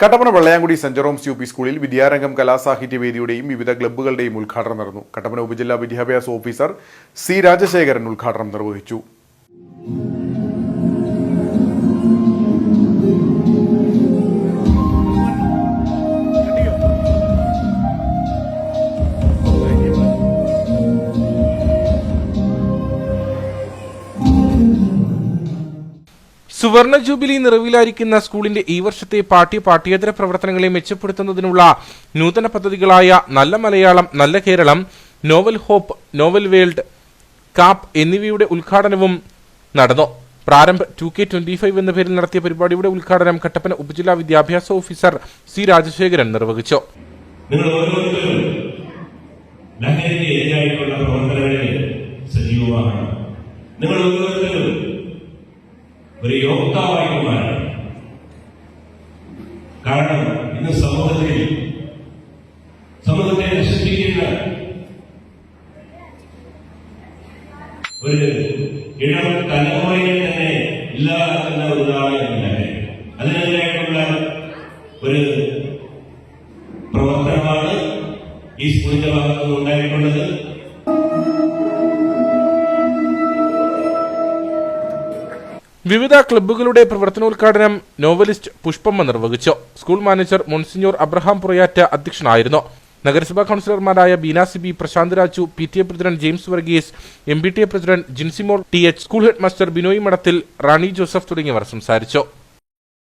Kattappana Vellayamkudi saint Jerome's U P സ്കൂളിൽ വിദ്യാരംഗം കലാസാഹിത്യ വേദിയുടെയും വിവിധ ക്ലബ്ബുകളുടെയും ഉദ്ഘാടനം നടന്നു. കട്ടപ്പന ഉപജില്ലാ വിദ്യാഭ്യാസ ഓഫീസർ സി രാജശേഖരൻ ഉദ്ഘാടനം നിർവഹിച്ചു. സുവർണ ജൂബിലി നിറവിലായിരിക്കുന്ന സ്കൂളിന്റെ ഈ വർഷത്തെ പാഠ്യ പാഠ്യേതര പ്രവർത്തനങ്ങളെ മെച്ചപ്പെടുത്തുന്നതിനുള്ള നൂതന പദ്ധതികളായ നല്ല മലയാളം നല്ല Keralam novel hope novel world cup എന്നിവയുടെ ഉദ്ഘാടനവും നടന്നു. പ്രാരംഭ ടു കെ ട്വന്റി ഫൈവ് എന്ന പേരിൽ നടത്തിയ പരിപാടിയുടെ ഉദ്ഘാടനം കട്ടപ്പന ഉപജില്ലാ വിദ്യാഭ്യാസ ഓഫീസർ സി രാജശേഖരൻ നിർവഹിച്ചു. നിങ്ങൾ ഒരു യോക്താവായി മാറണം കാരണം ഇന്ന് സമൂഹത്തിൽ സമൂഹത്തെ നശിപ്പിക്കുന്ന ഒരു ഇടം തലമുറയെ തന്നെ ഇല്ലാതാക്കുന്ന ഉദാഹരണം ലഹരി അതിനെതിരായിട്ടുള്ള ഒരു പ്രവർത്തനമാണ് ഈ സ്കൂളിന്റെ ഭാഗത്തുനിന്ന് ഉണ്ടായിട്ടുള്ളത് വിവിധ ക്ലബ്ബുകളുടെ പ്രവർത്തനോദ്ഘാടനം നോവലിസ്റ്റ് പുഷ്പമ്മ നിർവഹിച്ചു. School manager monsignor Abraham Purayatt അധ്യക്ഷനായിരുന്നു. നഗരസഭാ കൌൺസിലർമാരായ Beena Sibi Prasanth Raju P T A president James Varghese M P T A president Jinsymol T H school head master Binoy Madathil Rani Joseph തുടങ്ങിയവർ സംസാരിച്ചു.